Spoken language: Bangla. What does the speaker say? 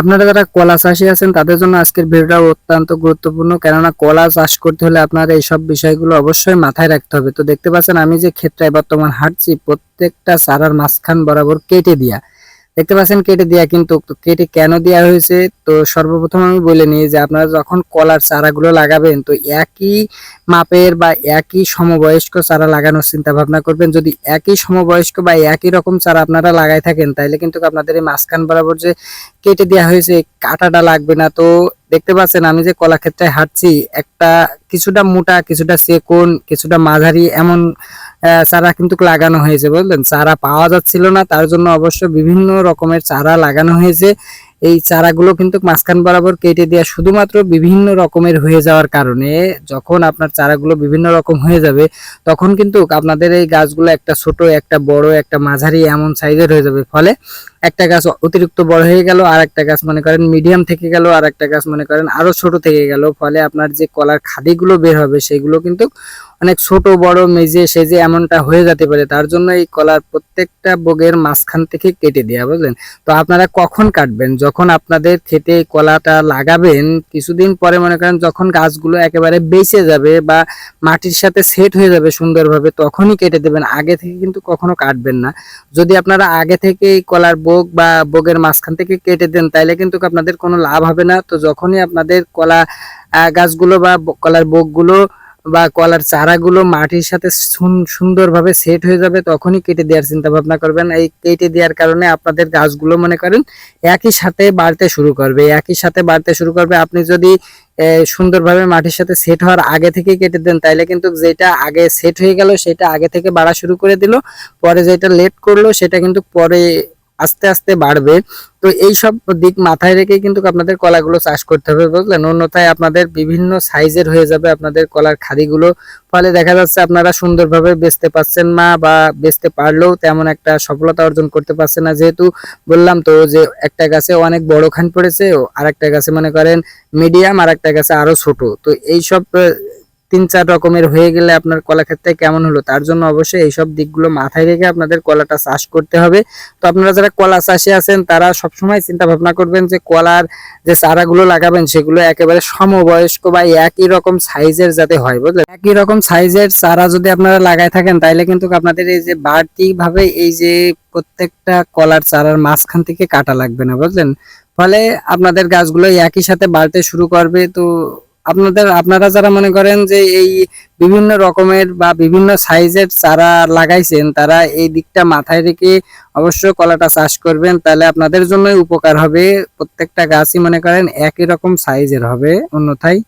আপনারা যারা কলা চাষি আছেন, তাদের জন্য আজকের ভিডিওটা অত্যন্ত গুরুত্বপূর্ণ। কেননা কলা চাষ করতে হলে আপনারা এইসব বিষয়গুলো অবশ্যই মাথায় রাখতে হবে। তো দেখতে পাচ্ছেন, আমি যে ক্ষেত্রে বর্তমান হাঁটছি, প্রত্যেকটা চারার মাঝখান বরাবর কেটে দিয়া দেখতে পাচ্ছেন কেটে দেয়া কিন্তু কেটে কেন দেওয়া হয়েছে? তো সর্বপ্রথম আমি বলে নিই যে আপনারা যখন কলার চারাগুলো লাগাবেন, তো একই মাপের বা একই সমবয়স্ক চারা লাগানোর চিন্তা ভাবনা করবেন। যদি একই সমবয়স্ক বা একই রকম চারা আপনারা লাগাই থাকেন তাহলে কিন্তু আপনাদের এই মাঝখান বরাবর যে কেটে দেওয়া হয়েছে, কাটাটা লাগবে না। তো দেখতে পাচ্ছেন আমি যে কলাক্ষেত্রে হাঁটছি, একটা কিছুটা মোটা, কিছুটা চেকন কিছুটা মাঝারি এমন চারা কিন্তু লাগানো হয়েছে, বুঝলেন? চারা পাওয়া যাচ্ছিল না, তার জন্য অবশ্য বিভিন্ন রকমের চারা লাগানো হয়েছে। এই চারাগুলো কিন্তু মাঝখান বরাবর কেটে দেওয়া শুধুমাত্র বিভিন্ন রকমের হয়ে যাওয়ার কারণে যখন আপনার চারাগুলো বিভিন্ন রকম হয়ে যাবে, তখন কিন্তু আপনাদের এই গাছগুলো একটা ছোট, একটা বড়, একটা মাঝারি এমন সাইজের হয়ে যাবে। ফলে একটা গাছ অতিরিক্ত বড় হয়ে গেল আর একটা গাছ মনে করেন মিডিয়াম থেকে গেল আর একটা গাছ মনে করেন আরও ছোট থেকে গেল। ফলে আপনার যে কলার খাদিগুলো বের হবে, সেগুলো কিন্তু অনেক ছোট, বড় মেজে সেজে এমনটা হয়ে যেতে পারে। তার জন্য এই কলার প্রত্যেকটা বগের মাঝখান থেকে কেটে দেওয়া বুঝলেন? তো আপনারা কখন কাটবেন? যখন আপনাদের খেতে কলাটা লাগাবেন, কিছুদিন পরে মনে করেন যখন গাছগুলো একেবারে বেঁচে যাবে বা মাটির সাথে সেট হয়ে যাবে সুন্দরভাবে, তখনই কেটে দেবেন। আগে থেকে কিন্তু কখনো কাটবেন না। যদি আপনারা আগে থেকে এই কলার বোগ বা বোগের মাঝখান থেকে কেটে দেন, তাইলে কিন্তু আপনাদের কোনো লাভ হবে না। তো যখনই আপনাদের কলা গাছগুলো বা, কলার বোগগুলো বা কলার চারাগুলো মাটির সাথে সুন- সুন্দরভাবে সেট হয়ে যাবে, তখনই কেটে দেওয়ার চিন্তা ভাবনা করবেন। এই কেটে দেওয়ার কারণে আপনাদের গাছগুলো মনে করেন একই সাথে বাড়তে শুরু করবে, একই সাথে বাড়তে শুরু করবে। আপনি যদি সুন্দরভাবে মাটির সাথে সেট হওয়ার আগে থেকে কেটে দেন, তাইলে কিন্তু যেটা আগে সেট হয়ে গেল, সেটা আগে থেকে বাড়া শুরু করে দিল। পরে যেটা লেট করল, সেটা কিন্তু পরে আস্তে আস্তে বাড়বে। তো এই সব দিক মাথায় রেখে কিন্তু আপনাদের কলাগুলো চাষ করতে হবে বুঝলেন? অন্যথায় আপনাদের বিভিন্ন সাইজের হয়ে যাবে আপনাদের কলার খাদিগুলো। ফলে দেখা যাচ্ছে আপনারা সুন্দরভাবে বেচতে পারছেন না বা বেচতে পারলেও তেমন একটা সফলতা অর্জন করতে পারছেন না। যেহেতু বললাম তো যে একটা গাছে অনেক বড় খান পড়েছে আর একটা গাছে মনে করেন মিডিয়াম আর একটা গাছে আরও ছোট। তো এই সব আহ, তিন চার রকমের হয়ে গেলে আপনার কলা ক্ষেত্রে কেমন হলো? তার জন্য অবশ্যই এইসব দিকগুলো মাথায় রেখে আপনাদের কলাটা চাষ করতে হবে। তো আপনারা যারা কলা চাষে আছেন, তারা সবসময় চিন্তা ভাবনা করবেন যে কলার যে চারাগুলো লাগাবেন, সেগুলো একেবারে সমবয়স্ক বা একই রকম সাইজের যাতে হয়, বুঝলেন? একই রকম সাইজের চারা যদি আপনারা লাগাই থাকেন, তাইলে কিন্তু আপনাদের এই যে বাড়তি ভাবে এই যে প্রত্যেকটা কলার চারার মাঝখান থেকে কাটা লাগবে না, বুঝলেন? ফলে আপনাদের গাছগুলো একই সাথে বাড়তে শুরু করবে। তো আপনাদের, আপনারা যারা মনে করেন যে এই বিভিন্ন রকমের বা বিভিন্ন সাইজের চারা লাগাইছেন, তারা এই দিকটা মাথায় রেখে অবশ্য কলাটা চাষ করবেন, তাহলে আপনাদের জন্যই উপকার হবে। প্রত্যেকটা গাছই মনে করেন একই রকম সাইজের হবে, অন্যথায়